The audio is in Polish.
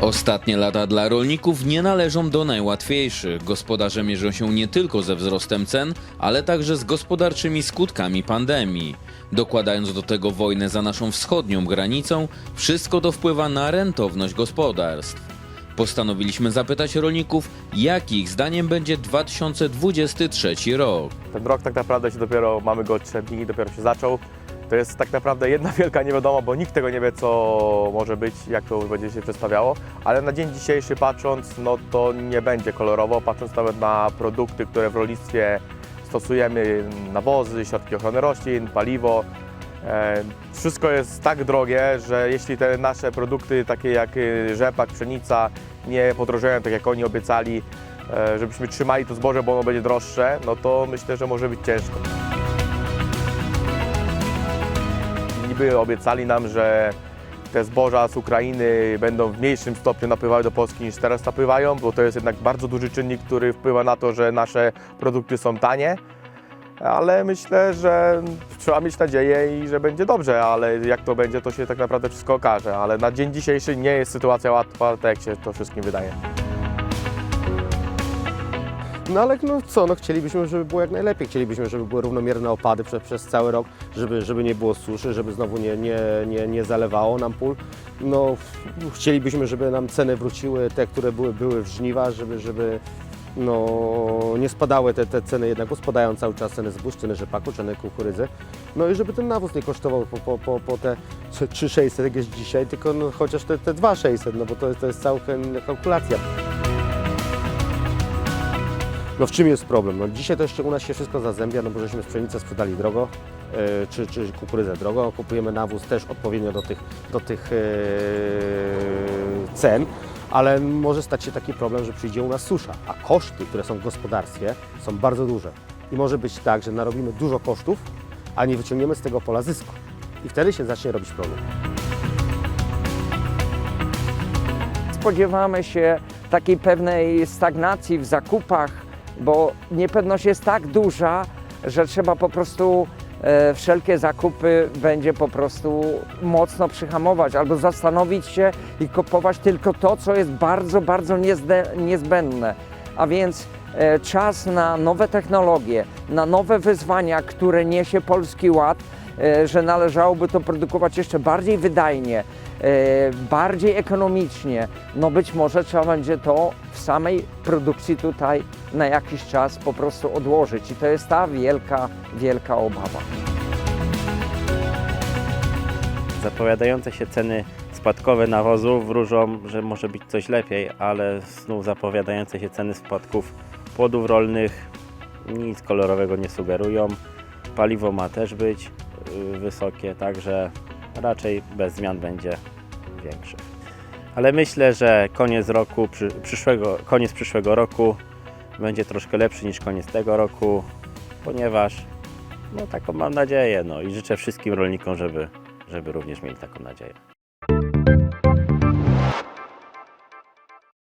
Ostatnie lata dla rolników nie należą do najłatwiejszych. Gospodarze mierzą się nie tylko ze wzrostem cen, ale także z gospodarczymi skutkami pandemii. Dokładając do tego wojnę za naszą wschodnią granicą, wszystko to wpływa na rentowność gospodarstw. Postanowiliśmy zapytać rolników, jaki ich zdaniem będzie 2023 rok. Ten rok tak naprawdę się dopiero, mamy go od 3 dni, dopiero się zaczął. To jest tak naprawdę jedna wielka niewiadoma, bo nikt tego nie wie, co może być, jak to będzie się przedstawiało. Ale na dzień dzisiejszy patrząc, no to nie będzie kolorowo, patrząc nawet na produkty, które w rolnictwie stosujemy, nawozy, środki ochrony roślin, paliwo. E, Wszystko jest tak drogie, że jeśli te nasze produkty, takie jak y, rzepak, pszenica, nie podrożeją tak jak oni obiecali, e, żebyśmy trzymali to zboże, bo ono będzie droższe, no to myślę, że może być ciężko. Niby obiecali nam, że te zboża z Ukrainy będą w mniejszym stopniu napływały do Polski niż teraz napływają, bo to jest jednak bardzo duży czynnik, który wpływa na to, że nasze produkty są tanie. Ale myślę, że trzeba mieć nadzieję i że będzie dobrze, ale jak to będzie, to się tak naprawdę wszystko okaże. Ale na dzień dzisiejszy nie jest sytuacja łatwa, tak jak się to wszystkim wydaje. No ale no co, no chcielibyśmy, żeby było jak najlepiej. Chcielibyśmy, żeby były równomierne opady przez, przez cały rok, żeby, żeby nie było suszy, żeby znowu nie, nie, nie, nie zalewało nam pól. No chcielibyśmy, żeby nam ceny wróciły, te, które były, były w żniwa, żeby, żeby no, nie spadały te, te ceny jednak, bo spadają cały czas ceny zbóż, ceny rzepaku, ceny kukurydzy. No i żeby ten nawóz nie kosztował po, po, po, po te 3600 jak jest dzisiaj, tylko no, chociaż te, te 2600, no bo to, to jest całkiem kalkulacja. No w czym jest problem? No dzisiaj to jeszcze u nas się wszystko zazębia, no bo żeśmy pszenicę sprzedali drogo, e, czy, czy kukurydzę drogo, kupujemy nawóz też odpowiednio do tych, do tych e, cen, ale może stać się taki problem, że przyjdzie u nas susza, a koszty, które są w gospodarstwie są bardzo duże. I może być tak, że narobimy dużo kosztów, a nie wyciągniemy z tego pola zysku. I wtedy się zacznie robić problem. Spodziewamy się takiej pewnej stagnacji w zakupach, bo niepewność jest tak duża, że trzeba po prostu e, wszelkie zakupy będzie po prostu mocno przyhamować albo zastanowić się i kupować tylko to, co jest bardzo, bardzo niezde- niezbędne. A więc e, czas na nowe technologie, na nowe wyzwania, które niesie Polski Ład, e, że należałoby to produkować jeszcze bardziej wydajnie, bardziej ekonomicznie. No być może trzeba będzie to w samej produkcji tutaj na jakiś czas po prostu odłożyć. I to jest ta wielka, wielka obawa. Zapowiadające się ceny spadkowe nawozów wróżą, że może być coś lepiej, ale znów zapowiadające się ceny spadków płodów rolnych nic kolorowego nie sugerują. Paliwo ma też być y, wysokie, także raczej bez zmian będzie większy. Ale myślę, że koniec roku, przy, przyszłego, koniec przyszłego roku będzie troszkę lepszy niż koniec tego roku, ponieważ no taką mam nadzieję no i życzę wszystkim rolnikom, żeby, żeby również mieli taką nadzieję.